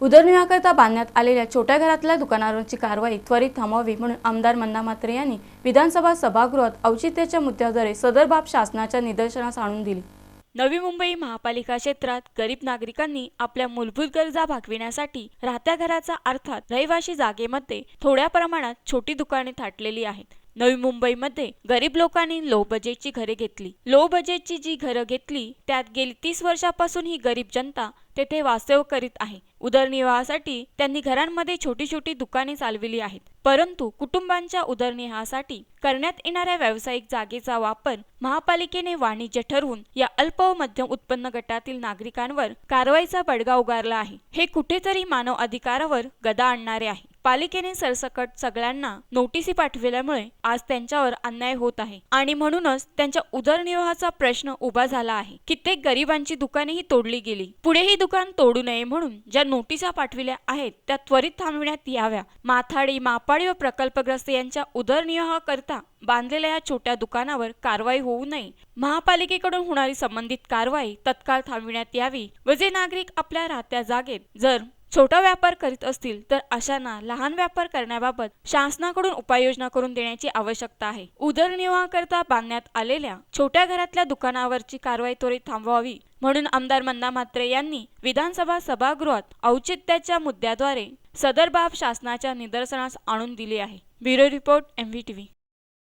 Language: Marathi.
उदरनिर्वाहाकरता बांधण्यात आलेल्या छोट्या घरातल्या दुकानावरची कारवाई त्वरित थांबवावी म्हणून आमदार मन्ना म्हात्रे यांनी विधानसभा सभागृहात औचित्याच्या मुद्द्याद्वारे सदर बाब शासनाच्या निदर्शनास आणून दिली. नवी मुंबई महापालिका क्षेत्रात गरीब नागरिकांनी आपल्या मूलभूत गरजा भागविण्यासाठी राहत्या घराचा अर्थात रहिवाशी जागेमध्ये थोड्या प्रमाणात छोटी दुकाने थाटलेली आहेत. नवी मुंबईमध्ये गरीब लोकांनी लो बजेटची घरे घेतली. लो बजेटची जी घरं घेतली त्यात गेली तीस वर्षापासून ही गरीब जनता तेथे वास्तव्य करीत आहे. उदरनिर्वाहासाठी त्यांनी घरांमध्ये छोटी छोटी दुकाने चालविली आहेत. परंतु कुटुंबांच्या उदरनिर्वाहासाठी करण्यात येणाऱ्या व्यावसायिक जागेचा वापर महापालिकेने वाणिज्य ठरवून या अल्प व मध्यम उत्पन्न गटातील नागरिकांवर कारवाईचा बडगा उगारला आहे. हे कुठेतरी मानव अधिकारावर गदा आणणारे आहे. पालिकेने सरसकट सगळ्यांना नोटिसी पाठविल्यामुळे आज त्यांच्यावर अन्याय होत आहे. आणि म्हणूनच त्यांच्या उदरनिर्वाहाचा प्रश्न उभा झाला आहे. कित्येक गरिबांची दुकानेही तोडली गेली. पुढे ही दुकान तोडू नये म्हणून ज्या नोटिसा पाठविल्या आहेत त्या त्वरित थांबविण्यात याव्या. माथाडी मापाडी व प्रकल्पग्रस्त यांच्या उदरनिर्वाहाकरता बांधलेल्या या छोट्या दुकानावर कारवाई होऊ नये. महापालिकेकडून होणारी संबंधित कारवाई तत्काळ थांबविण्यात यावी व जे नागरिक आपल्या राहत्या जागेत जर छोटा व्यापार करीत असतील तर अशांना लहान व्यापार करण्याबाबत शासनाकडून उपाययोजना करून देण्याची आवश्यकता आहे. उदरनिर्वाहाकरता बांधण्यात आलेल्या छोट्या घरातल्या दुकानावरची कारवाई त्वरित थांबवावी म्हणून आमदार मंदा म्हात्रे यांनी विधानसभा सभागृहात औचित्याच्या मुद्द्याद्वारे सदर बाब शासनाच्या निदर्शनास आणून दिली आहे. Bureau report MV TV